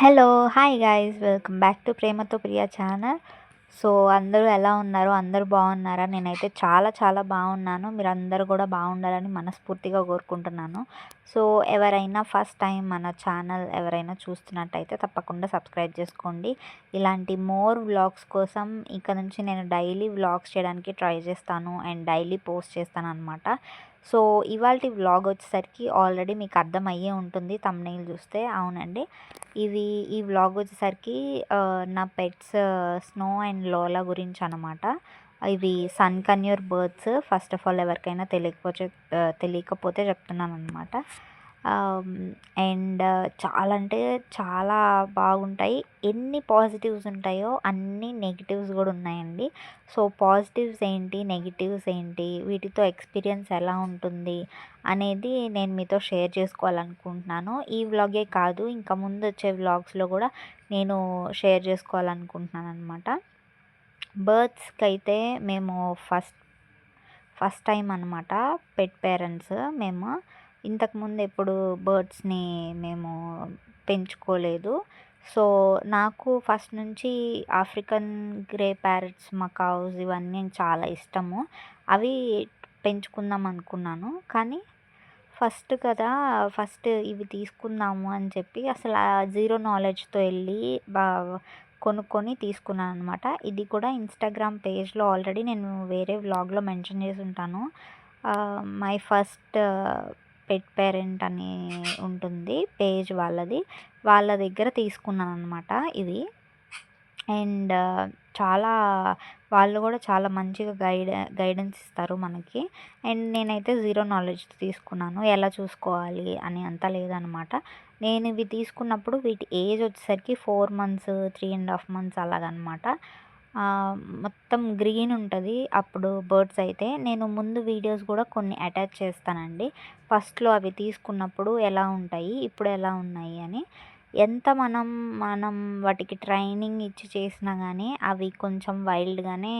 Hello hi guys welcome back to ప్రేమతో Priya channel so అందరూ ఎలా ఉన్నారు? అందరూ బాగున్నారా? నేనైతే చాలా చాలా బాగున్నాను. మీరు అందరూ కూడా బాగుండాలని మనస్ఫూర్తిగా కోరుకుంటున్నాను. సో ఎవరైనా ఫస్ట్ టైం మన ఛానల్ ఎవరైనా చూస్తున్నట్టయితే తప్పకుండా సబ్స్క్రైబ్ చేసుకోండి. ఇలాంటి మోర్ వ్లాగ్స్ కోసం ఇక నుంచి నేను డైలీ వ్లాగ్స్ చేయడానికి ట్రై చేస్తాను అండ్ డైలీ పోస్ట్ చేస్తాను అనమాట సో ఇవాళ వ్లాగ్ వచ్చేసరికి ఆల్రెడీ మీకు అర్థమయ్యే ఉంటుంది తమ్నైల్ చూస్తే. అవునండి. ఇవి ఈ వ్లాగ్ వచ్చేసరికి నా పెట్స్ స్నో అండ్ లోలా గురించి అనమాట ఇవి sun conure birds first of all ఎవరికైనా తెలియకపోతే తెలియకపోతే చెప్తున్నాను అనమాట అండ్ చాలా అంటే చాలా బాగుంటాయి. ఎన్ని పాజిటివ్స్ ఉంటాయో అన్ని నెగిటివ్స్ కూడా ఉన్నాయండి. సో పాజిటివ్స్ ఏంటి? నెగిటివ్స్ ఏంటి? వీటితో ఎక్స్పీరియన్స్ ఎలా ఉంటుంది? అనేది నేను మీతో షేర్ చేసుకోవాలనుకుంటున్నాను. ఈ వ్లాగే కాదు ఇంకా ముందు వచ్చే వ్లాగ్స్లో కూడా నేను షేర్ చేసుకోవాలనుకుంటున్నాను అనమాట బర్డ్స్కి అయితే మేము ఫస్ట్ ఫస్ట్ టైం అనమాట పెట్ పేరెంట్స్ మేము. ఇంతకుముందు ఎప్పుడు బర్డ్స్ని మేము పెంచుకోలేదు. సో నాకు ఫస్ట్ నుంచి ఆఫ్రికన్ గ్రే ప్యారెట్స్ మకావ్స్ ఇవన్నీ చాలా ఇష్టము. అవి పెంచుకుందాం అనుకున్నాను. కానీ ఫస్ట్ కదా ఫస్ట్ ఇవి తీసుకుందాము అని చెప్పి అసలు ఆ జీరో నాలెడ్జ్తో వెళ్ళి బా కొనుక్కొని తీసుకున్నాను అనమాట ఇది కూడా ఇన్స్టాగ్రామ్ పేజ్లో ఆల్రెడీ నేను వేరే వ్లాగ్లో మెన్షన్ చేసి ఉంటాను. మై ఫస్ట్ పెట్ పేరెంట్ అని ఉంటుంది పేజ్ వాళ్ళది. వాళ్ళ దగ్గర తీసుకున్నాను అనమాట ఇవి అండ్ చాలా వాళ్ళు కూడా చాలా మంచిగా గైడ్ గైడెన్స్ ఇస్తారు మనకి. అండ్ నేనైతే జీరో నాలెడ్జ్ తీసుకున్నాను. ఎలా చూసుకోవాలి అని అంత లేదనమాట నేను ఇవి తీసుకున్నప్పుడు వీటి ఏజ్ వచ్చేసరికి four months three and half months అలాగనమాట మొత్తం గ్రీన్ ఉంటుంది. అప్పుడు బర్డ్స్ అయితే నేను ముందు వీడియోస్ కూడా కొన్ని అటాచ్ చేస్తానండి. ఫస్ట్లో అవి తీసుకున్నప్పుడు ఎలా ఉంటాయి ఇప్పుడు ఎలా ఉన్నాయి అని. ఎంత మనం మనం వాటికి ట్రైనింగ్ ఇచ్చి చేసినా కానీ అవి కొంచెం వైల్డ్గానే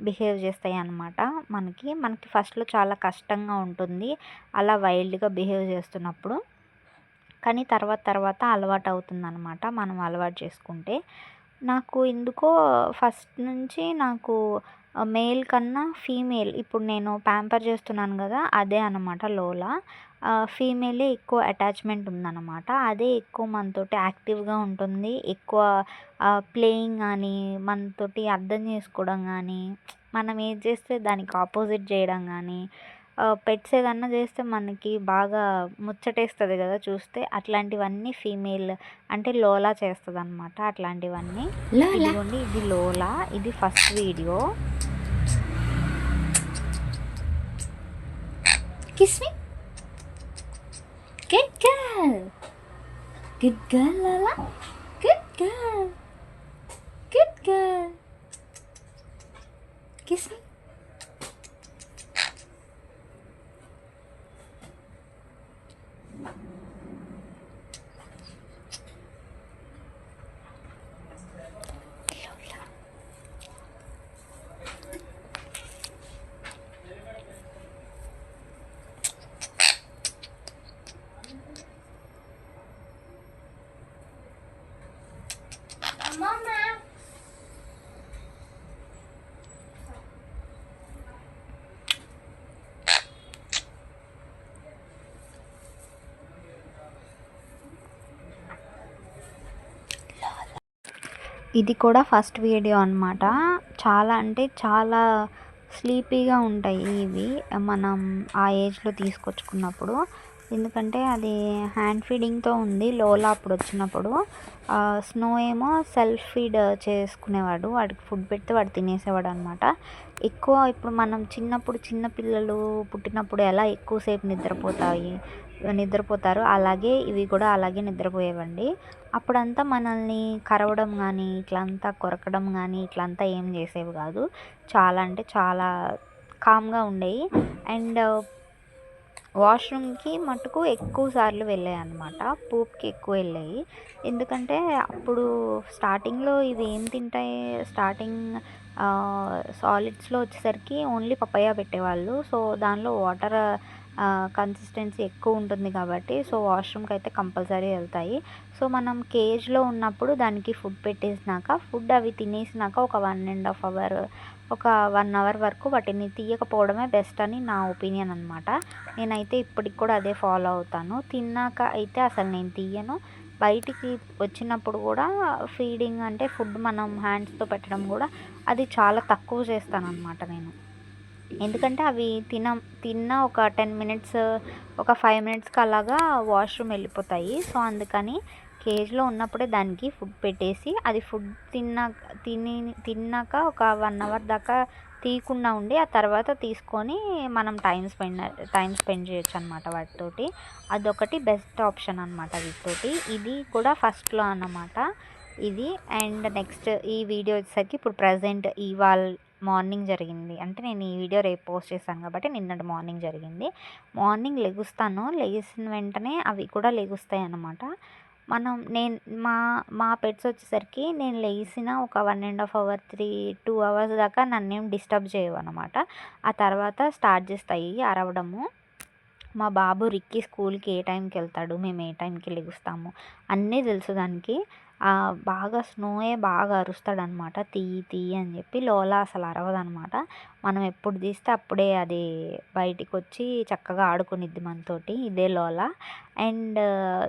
బిహేవ్ చేస్తాయి అన్నమాట మనకి. మనకి ఫస్ట్లో చాలా కష్టంగా ఉంటుంది అలా వైల్డ్గా బిహేవ్ చేస్తున్నప్పుడు. కానీ తర్వాత తర్వాత అలవాటు అవుతుంది అనమాట మనం అలవాటు చేసుకుంటే. నాకు ఎందుకో ఫస్ట్ నుంచి నాకు మేల్ కన్నా ఫీమేల్ ఇప్పుడు నేను ప్యాంపర్ చేస్తున్నాను కదా అదే అనమాట లోలా. ఫీమేలే ఎక్కువ అటాచ్మెంట్ ఉందన్నమాట. అదే ఎక్కువ మనతోటి యాక్టివ్గా ఉంటుంది. ఎక్కువ ప్లేయింగ్ కానీ మనతోటి అర్థం చేసుకోవడం కానీ మనం ఏది చేస్తే దానికి ఆపోజిట్ చేయడం కానీ పెట్స్ ఏదన్నా చేస్తే మనకి బాగా ముచ్చటేస్తుంది కదా చూస్తే అట్లాంటివన్నీ ఫీమేల్ అంటే లోలా చేస్తుంది అనమాట అట్లాంటివన్నీ ఇదిగోండి ఇది లోలా ఇది first video Kiss me. Good girl. Good girl, Lala. Good girl. Good girl. ఇది కూడా ఫస్ట్ వీడియో అనమాట చాలా అంటే చాలా స్లీపీగా ఉంటాయి ఇవి మనం ఆ ఏజ్లో తీసుకొచ్చుకున్నప్పుడు. ఎందుకంటే అది హ్యాండ్ ఫీడింగ్తో ఉంది లోలా అప్పుడు వచ్చినప్పుడు. స్నో ఏమో సెల్ఫ్ ఫీడ్ చేసుకునేవాడు వాడికి ఫుడ్ పెడితే వాడు తినేసేవాడు అనమాట ఎక్కువ ఇప్పుడు మనం చిన్నప్పుడు చిన్న పిల్లలు పుట్టినప్పుడు ఎలా ఎక్కువసేపు నిద్రపోతాయి నిద్రపోతారు. అలాగే ఇవి కూడా అలాగే నిద్రపోయేవండి. అప్పుడంతా మనల్ని కరవడం కానీ ఇట్లంతా కొరకడం కానీ ఇట్లంతా ఏం చేసేవి కాదు. చాలా అంటే చాలా కామ్గా ఉండేవి అండ్ వాష్రూమ్కి మటుకు ఎక్కువ సార్లు వెళ్ళాయి అనమాట పూప్కి ఎక్కువ వెళ్ళాయి. ఎందుకంటే అప్పుడు స్టార్టింగ్లో ఇవి ఏం తింటాయి? స్టార్టింగ్ సాలిడ్స్లో వచ్చేసరికి ఓన్లీ పప్పయ్య పెట్టేవాళ్ళు. సో దానిలో వాటర్ కన్సిస్టెన్సీ ఎక్కువ ఉంటుంది కాబట్టి సో వాష్రూమ్కి అయితే కంపల్సరీ వెళ్తాయి. సో మనం కేజ్లో ఉన్నప్పుడు దానికి ఫుడ్ పెట్టేసినాక ఫుడ్ అవి తినేసినాక ఒక వన్ అండ్ హాఫ్ అవర్ ఒక వన్ అవర్ వరకు వాటిని తీయకపోవడమే బెస్ట్ అని నా ఒపీనియన్ అనమాట నేనైతే ఇప్పటికి కూడా అదే ఫాలో అవుతాను. తిన్నాక అయితే అసలు నేను తీయను. బయటికి వచ్చినప్పుడు కూడా ఫీడింగ్ అంటే ఫుడ్ మనం హ్యాండ్స్తో పెట్టడం కూడా అది చాలా తక్కువ చేస్తాను అనమాట నేను. ఎందుకంటే అవి తిన తిన్న ఒక టెన్ మినిట్స్ ఒక ఫైవ్ మినిట్స్కి అలాగా వాష్రూమ్ వెళ్ళిపోతాయి. సో అందుకని కేజ్లో ఉన్నప్పుడే దానికి ఫుడ్ పెట్టేసి అది ఫుడ్ తిన్నాక తిని తిన్నాక ఒక వన్ అవర్ దాకా తీయకుండా ఉండి ఆ తర్వాత తీసుకొని మనం టైం స్పెండ్ టైం స్పెండ్ చేయొచ్చు అనమాట వాటితోటి. అదొకటి బెస్ట్ ఆప్షన్ అనమాట వీటితోటి. ఇది కూడా ఫస్ట్లో అన్నమాట. ఇది అండ్ నెక్స్ట్ ఈ వీడియో వచ్చేసరికి ఇప్పుడు ప్రజెంట్ ఇవాళ మార్నింగ్ జరిగింది. అంటే నేను ఈ వీడియో రేపు పోస్ట్ చేశాను కాబట్టి నిన్నటి మార్నింగ్ జరిగింది. మార్నింగ్ లెగుస్తాను. లెగిసిన వెంటనే అవి కూడా లెగుస్తాయి అన్నమాట మనం నేను మా మా పెట్స్ వచ్చేసరికి నేను లేచిన ఒక one and half hour three two hours దాకా నన్నేం డిస్టర్బ్ చేయవు అనమాట ఆ తర్వాత స్టార్ట్ చేస్తాయి అరవడము. మా బాబు రిక్కి స్కూల్కి ఏ టైంకి వెళ్తాడు? మేము ఏ టైంకి లెగుస్తాము? అన్నీ తెలుసు దానికి. బాగా స్నోయే బాగా అరుస్తాడనమాట. తీయి తీయి అని చెప్పి లోలా అసలు అరవదనమాట. మనం ఎప్పుడు తీస్తే అప్పుడే అది బయటికి వచ్చి చక్కగా ఆడుకునిద్ది మనతోటి ఇదే లోలా. అండ్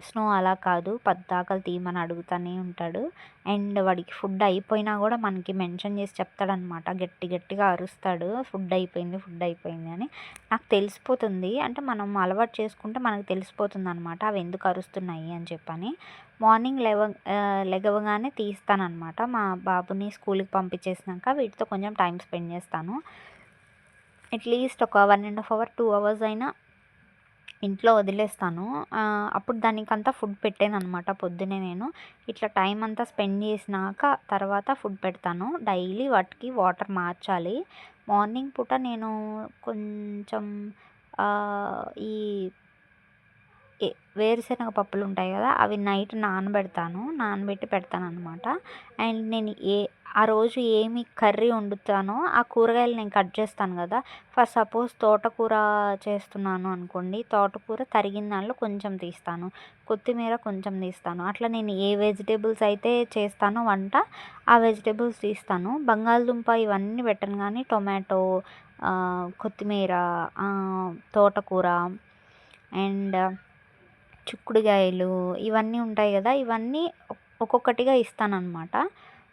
స్నో అలా కాదు పద్దాకలు తీయమని అడుగుతూనే ఉంటాడు. అండ్ వాడికి ఫుడ్ అయిపోయినా కూడా మనకి మెన్షన్ చేసి చెప్తాడనమాట గట్టి గట్టిగా అరుస్తాడు. ఫుడ్ అయిపోయింది ఫుడ్ అయిపోయింది అని. నాకు తెలిసిపోతుంది. అంటే మనం అలవాటు చేసుకుంటే మనకు తెలిసిపోతుంది అనమాట అవి ఎందుకు అరుస్తున్నాయి అని చెప్పని. మార్నింగ్ లెవ లెగవగానే తీస్తానమాట మా బాబుని స్కూల్కి పంపించేసినాక వీటితో కొంచెం టైం స్పెండ్ చేస్తాను. అట్లీస్ట్ ఒక one and half hour two hours అయినా ఇంట్లో వదిలేస్తాను. అప్పుడు దానికంతా ఫుడ్ పెట్టాను అనమాట పొద్దునే నేను. ఇట్లా టైం అంతా స్పెండ్ చేసినాక తర్వాత ఫుడ్ పెడతాను. డైలీ వాటికి వాటర్ మార్చాలి. మార్నింగ్ పూట నేను కొంచెం ఈ వేరుశనగ పప్పులు ఉంటాయి కదా అవి నైట్ నానబెడతాను నానబెట్టి పెడతాను అనమాట అండ్ నేను ఏ ఆ రోజు ఏమి కర్రీ వండుతానో ఆ కూరగాయలు నేను కట్ చేస్తాను కదా. ఫర్ సపోజ్ తోటకూర చేస్తున్నాను అనుకోండి తోటకూర తరిగిన దానిలో కొంచెం తీస్తాను కొత్తిమీర కొంచెం తీస్తాను. అట్లా నేను ఏ వెజిటేబుల్స్ అయితే చేస్తానో వంట ఆ వెజిటేబుల్స్ తీస్తాను. బంగాళదుంప ఇవన్నీ పెట్టను కానీ టొమాటో కొత్తిమీర తోటకూర అండ్ చిక్కుడుకాయలు ఇవన్నీ ఉంటాయి కదా ఇవన్నీ ఒక్కొక్కటిగా ఇస్తానన్నమాట.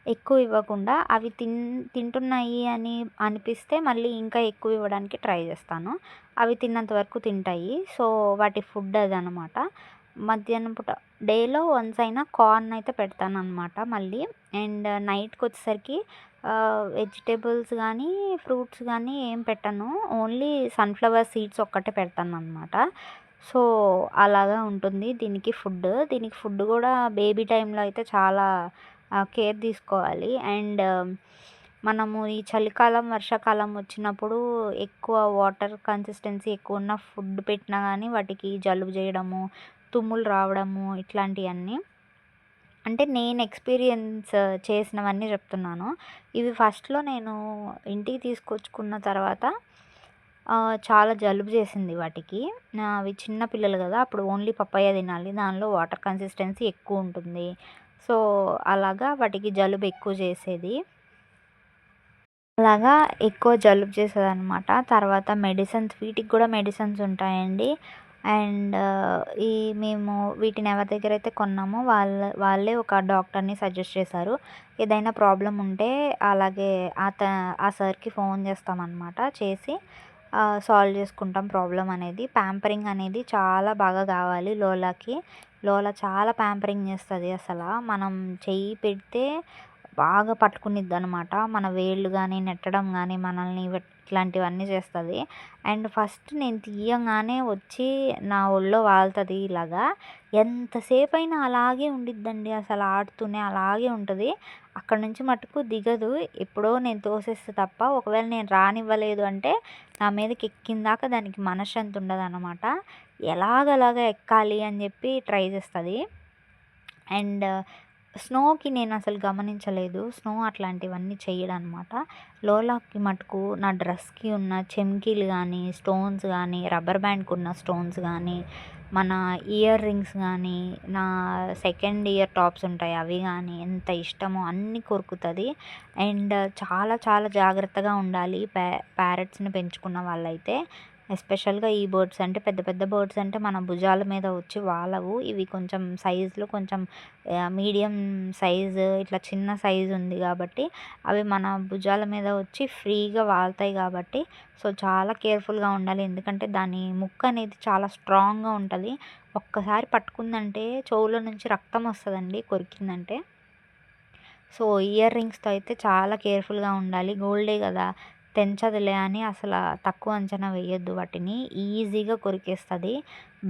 ఎక్కువ ఇవ్వకుండా అవి తిన్ తింటున్నాయి అని అనిపిస్తే మళ్ళీ ఇంకా ఎక్కువ ఇవ్వడానికి ట్రై చేస్తాను. అవి తిన్నంత వరకు తింటాయి. సో వాటి ఫుడ్ అదనమాట. మధ్యాహ్నం పూట డేలో వన్స్ అయినా కార్న్ అయితే పెడతాను అనమాట మళ్ళీ. అండ్ నైట్కి వచ్చేసరికి వెజిటేబుల్స్ కానీ ఫ్రూట్స్ కానీ ఏం పెట్టను. ఓన్లీ సన్ఫ్లవర్ సీడ్స్ ఒక్కటే పెడతాను అనమాట సో అలాగా ఉంటుంది దీనికి ఫుడ్. దీనికి ఫుడ్ కూడా బేబీ టైంలో అయితే చాలా కేర్ తీసుకోవాలి. అండ్ మనము ఈ చలికాలం వర్షాకాలం వచ్చినప్పుడు ఎక్కువ వాటర్ కన్సిస్టెన్సీ ఎక్కువ ఉన్న ఫుడ్ పెట్టినా కానీ వాటికి జలుబు చేయడము తుమ్ములు రావడము ఇట్లాంటివన్నీ అంటే నేను ఎక్స్పీరియన్స్ చేసినవన్నీ చెప్తున్నాను. ఇవి ఫస్ట్లో నేను ఇంటికి తీసుకొచ్చుకున్న తర్వాత చాలా జలుబు చేసింది వాటికి. అవి చిన్న పిల్లలు కదా అప్పుడు ఓన్లీ పప్పయ్య తినాలి. దానిలో వాటర్ కన్సిస్టెన్సీ ఎక్కువ ఉంటుంది. సో అలాగా వాటికి జలుబు ఎక్కువ చేసేది. అలాగా ఎక్కువ జలుబు చేసేది అనమాట తర్వాత మెడిసిన్స్ వీటికి కూడా మెడిసిన్స్ ఉంటాయండి. అండ్ ఈ మేము వీటిని ఎవరి దగ్గర అయితే కొన్నామో వాళ్ళ వాళ్ళే ఒక డాక్టర్ని సజెస్ట్ చేశారు. ఏదైనా ప్రాబ్లం ఉంటే అలాగే అత ఆ సార్కి ఫోన్ చేస్తామన్నమాట. చేసి సాల్వ్ చేసుకుంటాం ప్రాబ్లం అనేది. ప్యాంపరింగ్ అనేది చాలా బాగా కావాలి లోలాకి. లోలా చాలా ప్యాంపరింగ్ చేస్తుంది అసలు. మనం చెయ్యి పెడితే బాగా పట్టుకునిద్ది అనమాట మన వేళ్ళు కానీ నెట్టడం కానీ మనల్ని ఇట్లాంటివన్నీ చేస్తుంది. అండ్ ఫస్ట్ నేను తీయంగానే వచ్చి నా ఒళ్ళో వాళ్తుంది ఇలాగా. ఎంతసేపు అయినా అలాగే ఉండిద్దండి అసలు ఆడుతూనే అలాగే ఉంటుంది. అక్కడ నుంచి మటుకు దిగదు. ఎప్పుడో నేను తోసేస్తే తప్ప ఒకవేళ నేను రానివ్వలేదు అంటే నా మీదకి ఎక్కిందాక దానికి మనశ్శాంతి ఉండదు అనమాట ఎలాగలాగా ఎక్కాలి అని చెప్పి ట్రై చేస్తుంది. అండ్ స్నోకి నేను అసలు గమనించలేదు. స్నో అట్లాంటివన్నీ చేయడనమాట లోలాకి మటుకు నా డ్రెస్కి ఉన్న చెమ్కీలు కానీ స్టోన్స్ కానీ రబ్బర్ బ్యాండ్కి ఉన్న స్టోన్స్ కానీ మన ఇయర్ రింగ్స్ కానీ నా సెకండ్ ఇయర్ టాప్స్ ఉంటాయి అవి కానీ ఎంత ఇష్టమో అన్నీ కొరుకుతుంది. అండ్ చాలా చాలా జాగ్రత్తగా ఉండాలి. ప్యా ప్యారెట్స్ని పెంచుకున్న వాళ్ళైతే. ఎస్పెషల్గా ఈ బర్డ్స్ అంటే పెద్ద పెద్ద బర్డ్స్ అంటే మన భుజాల మీద వచ్చి వాలవు. ఇవి కొంచెం సైజులో కొంచెం మీడియం సైజు ఇట్లా చిన్న సైజు ఉంది కాబట్టి అవి మన భుజాల మీద వచ్చి ఫ్రీగా వాళ్తాయి కాబట్టి సో చాలా కేర్ఫుల్గా ఉండాలి. ఎందుకంటే దాని ముక్క అనేది చాలా స్ట్రాంగ్గా ఉంటుంది. ఒక్కసారి పట్టుకుందంటే చెవులో నుంచి రక్తం వస్తుందండి కొరికిందంటే. సో ఇయర్ రింగ్స్తో అయితే చాలా కేర్ఫుల్గా ఉండాలి. గోల్డే కదా. తెంచదులే అని అసలు తక్కువ అంచనా వేయొద్దు వాటిని. ఈజీగా కొరికేస్తుంది.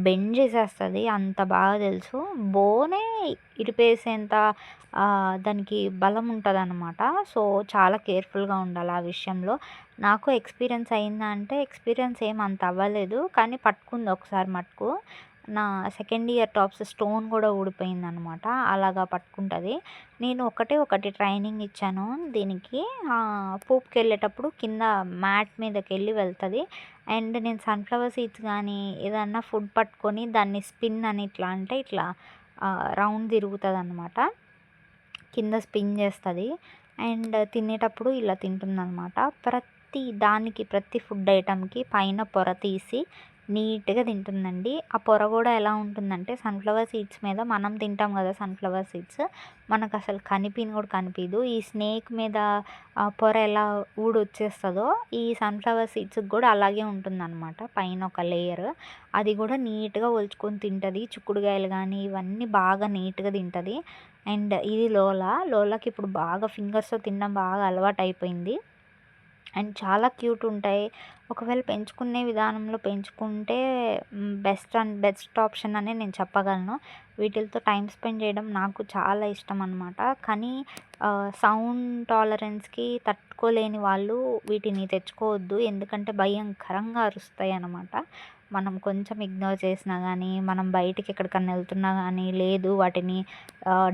బెండ్ చేసేస్తుంది. అంత బాగా తెలుసు. బోనే ఇరిపేసేంత దానికి బలం ఉంటుంది అనమాట సో చాలా కేర్ఫుల్గా ఉండాలి ఆ విషయంలో. నాకు ఎక్స్పీరియన్స్ అయిందా అంటే ఎక్స్పీరియన్స్ ఏం అంత అవ్వలేదు. కానీ పట్టుకుంది ఒకసారి మటుకు. నా సెకండ్ ఇయర్ టాప్స్ స్టోన్ కూడా ఊడిపోయింది అనమాట అలాగా పట్టుకుంటుంది. నేను ఒకటే ఒకటి ట్రైనింగ్ ఇచ్చాను. దీనికి పూపుకి వెళ్ళేటప్పుడు కింద మ్యాట్ మీదకి వెళ్ళి వెళ్తుంది. అండ్ నేను సన్ఫ్లవర్ సీడ్స్ కానీ ఏదన్నా ఫుడ్ పట్టుకొని దాన్ని స్పిన్ అని ఇట్లా అంటే ఇట్లా రౌండ్ తిరుగుతుంది అనమాట కింద స్పిన్ చేస్తుంది. అండ్ తినేటప్పుడు ఇలా తింటుంది అనమాట ప్రతి దానికి ప్రతి ఫుడ్ ఐటమ్కి పైన పొర తీసి నీట్గా తింటుందండి. ఆ పొర కూడా ఎలా ఉంటుందంటే సన్ఫ్లవర్ సీడ్స్ మీద మనం తింటాం కదా సన్ఫ్లవర్ సీడ్స్ మనకు అసలు కనిపిని కూడా కనిపించదు ఈ స్నేక్ మీద ఆ పొర ఎలా ఊడొచ్చేస్తుందో ఈ సన్ఫ్లవర్ సీడ్స్కి కూడా అలాగే ఉంటుందన్నమాట. పైన ఒక లేయర్ అది కూడా నీట్గా ఒలుచుకొని తింటుంది. చిక్కుడుకాయలు కానీ ఇవన్నీ బాగా నీట్గా తింటుంది. అండ్ ఇది లోలా. లోలాకి ఇప్పుడు బాగా ఫింగర్స్తో తినడం బాగా అలవాటు అయిపోయింది అండ్ చాలా క్యూట్ ఉంటాయి. ఒకవేళ పెంచుకునే విధానంలో పెంచుకుంటే బెస్ట్ అండ్ బెస్ట్ ఆప్షన్ అనే నేను చెప్పగలను. వీటితో టైం స్పెండ్ చేయడం నాకు చాలా ఇష్టం అనమాట కానీ సౌండ్ టాలరెన్స్కి తట్టుకోలేని వాళ్ళు వీటిని తెచ్చుకోవద్దు. ఎందుకంటే భయంకరంగా అరుస్తాయి అన్నమాట. మనం కొంచెం ఇగ్నోర్ చేసినా కానీ మనం బయటికి ఎక్కడికన్నా వెళ్తున్నా కానీ లేదు వాటిని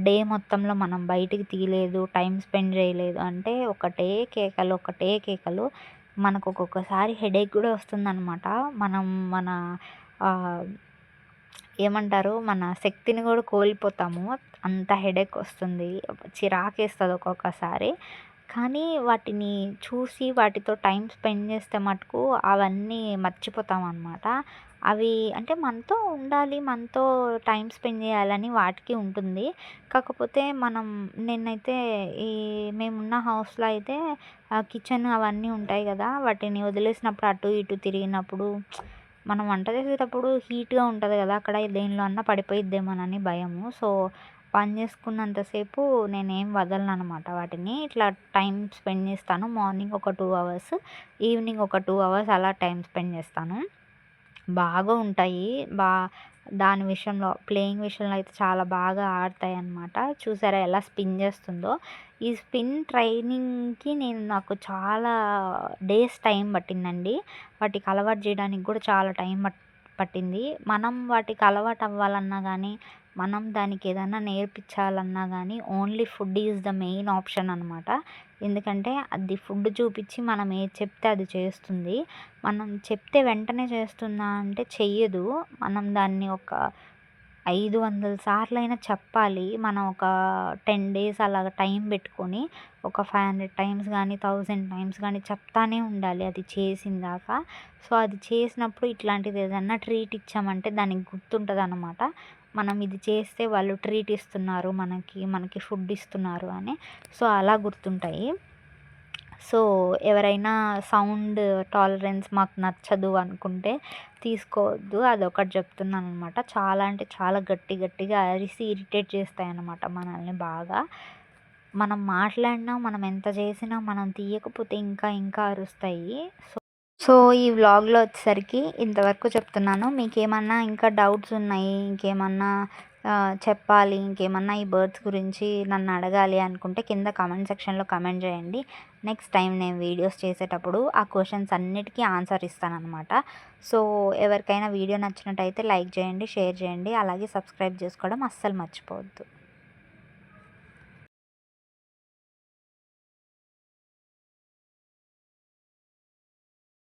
డే మొత్తంలో మనం బయటికి తీయలేదు టైం స్పెండ్ చేయలేదు అంటే ఒకటే కేకలు ఒకటే కేకలు మనకు ఒక్కొక్కసారి హెడేక్ కూడా వస్తుందన్నమాట. మనం మన ఏమంటారు మన శక్తిని కూడా కోల్పోతాము. అంత హెడేక్ వస్తుంది. చిరాకేస్తుంది ఒక్కొక్కసారి. కానీ వాటిని చూసి వాటితో టైం స్పెండ్ చేస్తే మటుకు అవన్నీ మర్చిపోతాం అనమాట అవి అంటే మనతో ఉండాలి మనతో టైం స్పెండ్ చేయాలని వాటికి ఉంటుంది. కాకపోతే మనం నేనైతే ఈ మేమున్న హౌస్లో అయితే కిచెన్ అవన్నీ ఉంటాయి కదా వాటిని వదిలేసినప్పుడు అటు ఇటు తిరిగినప్పుడు మనం వంట చేసేటప్పుడు హీట్గా ఉంటుంది కదా అక్కడ దేనిలో అన్నా పడిపోయిద్దేమోనని భయము. సో పని చేసుకున్నంతసేపు నేనేం వదలను అనమాట వాటిని. ఇట్లా టైం స్పెండ్ చేస్తాను. మార్నింగ్ ఒక టూ అవర్స్ ఈవినింగ్ ఒక టూ అవర్స్ అలా టైం స్పెండ్ చేస్తాను. బాగా ఉంటాయి. బా దాని విషయంలో ప్లేయింగ్ విషయంలో అయితే చాలా బాగా ఆడతాయి అన్నమాట చూసారా ఎలా స్పిన్ చేస్తుందో? ఈ స్పిన్ ట్రైనింగ్కి నేను నాకు చాలా డేస్ టైం పట్టిందండి. వాటికి అలవాటు చేయడానికి కూడా చాలా టైం పట్టింది. మనం వాటికి అలవాటు అవ్వాలన్నా కానీ మనం దానికి ఏదైనా నేర్పించాలన్నా కానీ only food is the main option అనమాట ఎందుకంటే అది ఫుడ్ చూపించి మనం ఏది చెప్తే అది చేస్తుంది. మనం చెప్తే వెంటనే చేస్తుందా అంటే చెయ్యదు. మనం దాన్ని ఒక ఐదు వందల సార్లు అయినా చెప్పాలి. మనం ఒక టెన్ డేస్ అలాగ టైం పెట్టుకొని ఒక ఫైవ్ హండ్రెడ్ టైమ్స్ కానీ థౌజండ్ టైమ్స్ కానీ చెప్తానే ఉండాలి అది చేసిందాక. సో అది చేసినప్పుడు ఇట్లాంటిది ఏదన్నా ట్రీట్ ఇచ్చామంటే దానికి గుర్తుంటుంది అనమాట మనం ఇది చేస్తే వాళ్ళు ట్రీట్ ఇస్తున్నారు మనకి మనకి ఫుడ్ ఇస్తున్నారు అని. సో అలా గుర్తుంటాయి. సో ఎవరైనా సౌండ్ టాలరెన్స్ మాకు నచ్చదు అనుకుంటే తీసుకోవద్దు. అదొకటి చెప్తున్నాను అనమాట చాలా అంటే చాలా గట్టి గట్టిగా అరిసి ఇరిటేట్ చేస్తాయి అన్నమాట మనల్ని బాగా. మనం మాట్లాడినా మనం ఎంత చేసినా మనం తీయకపోతే ఇంకా ఇంకా అరుస్తాయి. సో సో ఈ వ్లాగ్లో వచ్చేసరికి ఇంతవరకు చెప్తున్నాను. మీకేమన్నా ఇంకా డౌట్స్ ఉన్నాయి ఇంకేమన్నా చెప్పాలి ఇంకేమన్నా ఈ బర్డ్స్ గురించి నన్ను అడగాలి అనుకుంటే కింద కామెంట్ సెక్షన్లో కామెంట్ చేయండి. నెక్స్ట్ టైం నేను వీడియోస్ చేసేటప్పుడు ఆ క్వశ్చన్స్ అన్నిటికీ ఆన్సర్ ఇస్తానమాట సో ఎవరికైనా వీడియో నచ్చినట్టయితే లైక్ చేయండి షేర్ చేయండి అలాగే సబ్స్క్రైబ్ చేసుకోవడం అస్సలు మర్చిపోవద్దు.